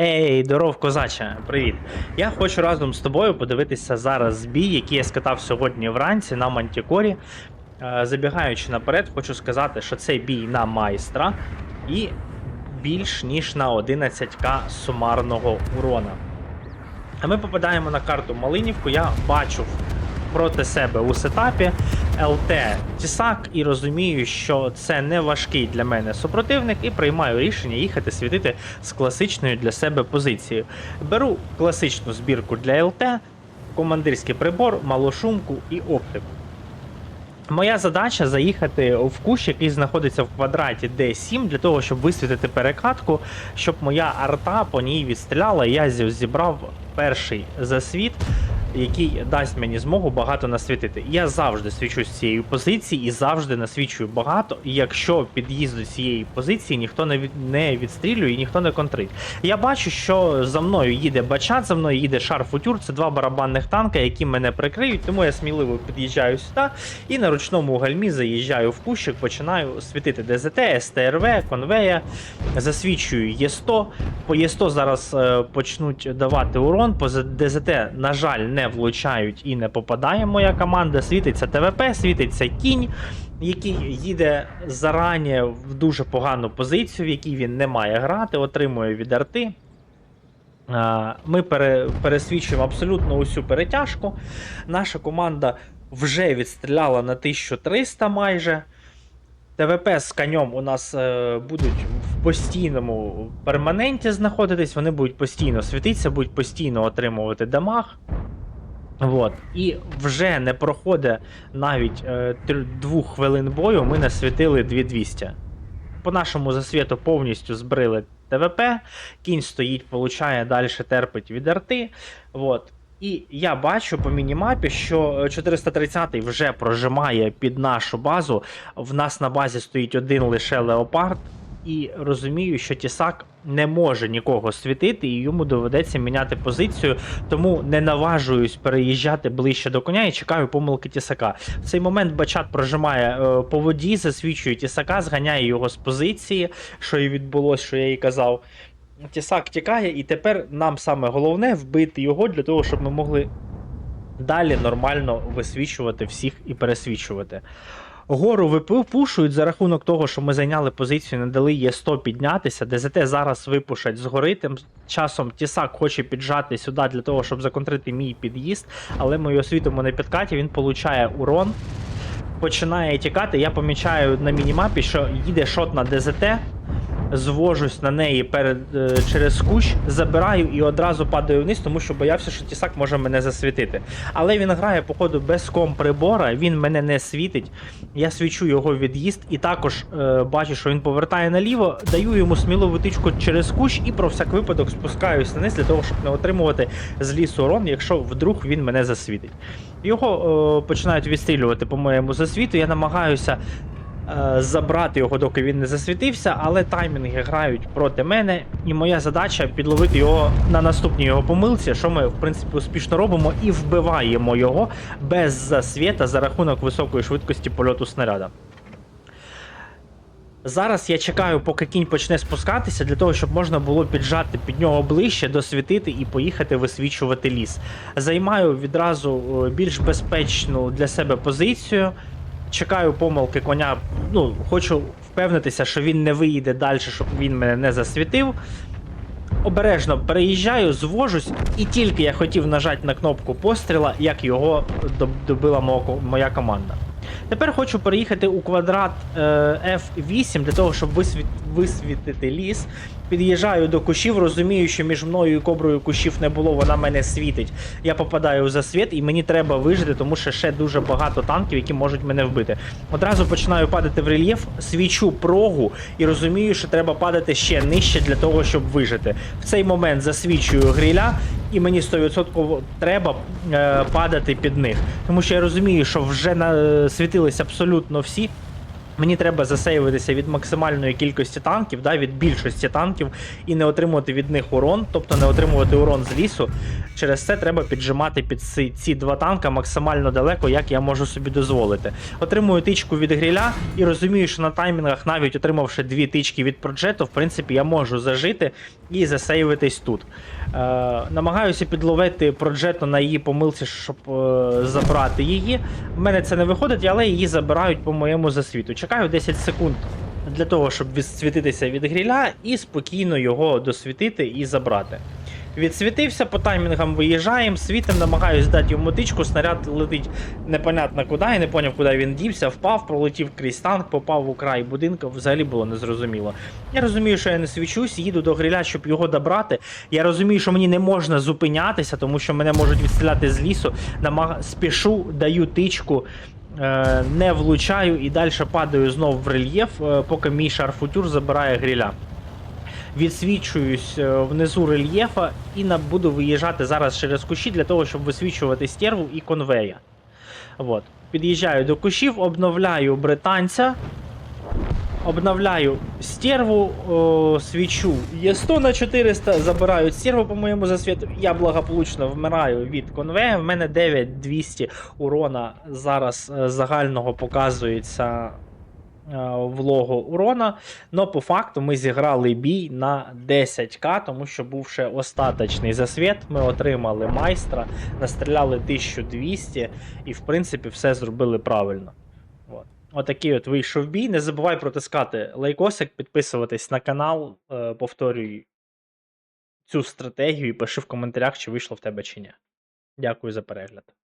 Ей, здоров, козаче, привіт. Я хочу разом з тобою подивитися зараз бій, який я скатав сьогодні вранці на Мантікорі. Е, Забігаючи наперед, хочу сказати, що це бій на майстра і більш ніж на 11к сумарного урона. А ми попадаємо на карту Малинівку. Я бачу проти себе у сетапі ЛТ Тісак і розумію, що це не важкий для мене супротивник, і приймаю рішення їхати світити з класичною для себе позицією. Беру класичну збірку для ЛТ, командирський прибор, малошумку і оптику. Моя задача заїхати в кущ, який знаходиться в квадраті D7, для того, щоб висвітити перекатку, щоб моя арта по ній відстріляла, і я зібрав перший засвіт, який дасть мені змогу багато насвітити. Я завжди свічу з цієї позиції і завжди насвічую багато. І якщо під'їзд до цієї позиції ніхто не від не відстрілює і ніхто не контрить. Я бачу, що за мною їде бачат, за мною їде шар футюр. Це два барабанних танка, які мене прикриють, тому я сміливо під'їжджаю сюди і на ручному гальмі заїжджаю в кущик, починаю світити ДЗТ, СТРВ, конвея, засвічую Є100. По Є100 зараз е, почнуть давати урон. По ДЗТ, на жаль, не влучають і не попадає моя команда. Світиться ТВП, світиться кінь. Який їде зарані в дуже погану позицію, в якій він не має грати, отримує від арти. Ми пере, пересвічуємо абсолютно усю перетяжку. Наша команда вже відстріляла на 1300 майже. ТВП з конем у нас е, будуть в постійному перманенті знаходитись, вони будуть постійно світитися, будуть постійно отримувати дамаг. Вот. І вже не проходить навіть е, двох хвилин бою, ми насвітили 2200. По нашому засвіту повністю збрили ТВП, кінь стоїть, получає, далі терпить від арти. Вот. І я бачу по мінімапі, що 430-й вже прожимає під нашу базу. В нас на базі стоїть один лише леопард, і розумію, що Тісак не може нікого світити, і йому доведеться міняти позицію, тому не наважуюсь переїжджати ближче до коня і чекаю помилки Тісака. В цей момент Бачат прожимає е, по воді, засвічує Тісака, зганяє його з позиції, що і відбулося, що я їй казав. Тісак тікає, і тепер нам саме головне вбити його для того, щоб ми могли далі нормально висвічувати всіх і пересвічувати. Гору випушують за рахунок того, що ми зайняли позицію, не дали Є100 піднятися. ДЗТ зараз випушать згори. Тим часом Тісак хоче піджати сюди для того, щоб законтрити мій під'їзд, але ми його на підкаті, він получає урон. Починає тікати. Я помічаю на мінімапі, що їде шот на ДЗТ. Звожусь на неї перед, е, через кущ, забираю і одразу падаю вниз, тому що боявся, що тісак може мене засвітити. Але він грає, походу, без комприбора, він мене не світить. Я свічу його від'їзд і також е, бачу, що він повертає наліво, даю йому смілову тичку через кущ і про всяк випадок спускаюсь вниз для того, щоб не отримувати з лісу урон, якщо вдруг він мене засвітить. Його е, починають відстрілювати по моєму засвіту. Я намагаюся забрати його, доки він не засвітився, але таймінги грають проти мене, і моя задача підловити його на наступній його помилці, що ми в принципі успішно робимо, і вбиваємо його без засвіта за рахунок високої швидкості польоту снаряда. Зараз я чекаю, поки кінь почне спускатися, для того, щоб можна було піджати під нього ближче, досвітити і поїхати висвічувати ліс. Займаю відразу е, більш безпечну для себе позицію. Чекаю помилки коня. Ну, хочу впевнитися, що він не виїде далі, щоб він мене не засвітив. Обережно переїжджаю, звожусь, і тільки я хотів нажати на кнопку постріла, як його добила моя команда. Тепер хочу переїхати у квадрат е, F8 для того, щоб висвітити ліс. Під'їжджаю до кущів, розумію, що між мною і коброю кущів не було, вона мене світить. Я попадаю в засвіт, і мені треба вижити, тому що ще дуже багато танків, які можуть мене вбити. Одразу починаю падати в рельєф, свічу прогу і розумію, що треба падати ще нижче для того, щоб вижити. В цей момент засвічую гриля, і мені 100% треба е, падати під них. Тому що я розумію, що вже на, світились абсолютно всі. Мені треба засейвитися від максимальної кількості танків, да, від більшості танків, і не отримувати від них урон, тобто не отримувати урон з лісу. Через це треба піджимати під ці, ці два танка максимально далеко, як я можу собі дозволити. Отримую тичку від гріля і розумію, що на таймінгах, навіть отримавши дві тички від проджету, в принципі, я можу зажити і засейвитись тут. Е, намагаюся підловити проджету на її помилці, щоб е, забрати її. В мене це не виходить, але її забирають по моєму засвіту. Чекаю 10 секунд для того, щоб відсвітитися від гріля і спокійно його досвітити і забрати. Відсвітився, по таймінгам виїжджаємо, світим, намагаюсь дати йому тичку, снаряд летить непонятно куди, я не поняв, куди він дівся, впав, пролетів крізь танк, попав у край будинку, взагалі було незрозуміло. Я розумію, що я не свічусь, їду до гриля, щоб його добрати. Я розумію, що мені не можна зупинятися, тому що мене можуть відстріляти з лісу. Намаг... Спішу, даю тичку. Е, Не влучаю і далі падаю знов в рельєф, е, поки мій шарфутюр забирає гриля відсвічуюсь е, внизу рельєфа і буду виїжджати зараз через кущі для того, щоб висвічувати стерву і конвея. От. Під'їжджаю до кущів, обновляю британця. Обновляю стерву, о, свічу є 100 на 400, забираю стерву по моєму засвіту. Я благополучно вмираю від конвея. В мене 9200 урона зараз е, загального показується е, в лого урона. Но по факту ми зіграли бій на 10к, тому що був ще остаточний засвіт. Ми отримали майстра, настріляли 1200 і, в принципі, все зробили правильно. От. Отакий от вийшов бій. Не забувай протискати лайкосик, підписуватись на канал. Е, повторюй цю стратегію і пиши в коментарях, чи вийшло в тебе чи ні. Дякую за перегляд.